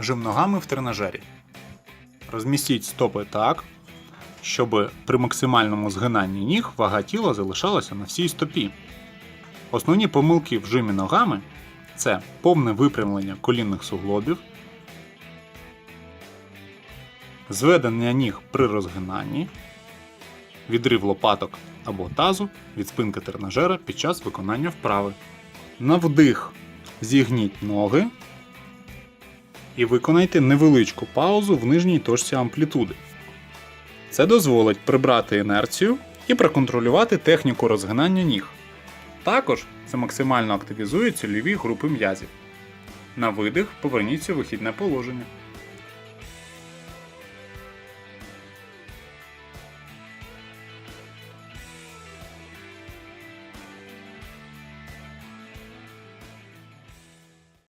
Жим ногами в тренажері. Розмістіть стопи так, щоб при максимальному згинанні ніг вага тіла залишалася на всій стопі. Основні помилки в жимі ногами це повне випрямлення колінних суглобів, зведення ніг при розгинанні, відрив лопаток або тазу від спинки тренажера під час виконання вправи. На вдих зігніть ноги і виконайте невеличку паузу в нижній точці амплітуди. Це дозволить прибрати інерцію і проконтролювати техніку розгинання ніг. Також це максимально активізує цільові групи м'язів. На видих поверніться у вихідне положення.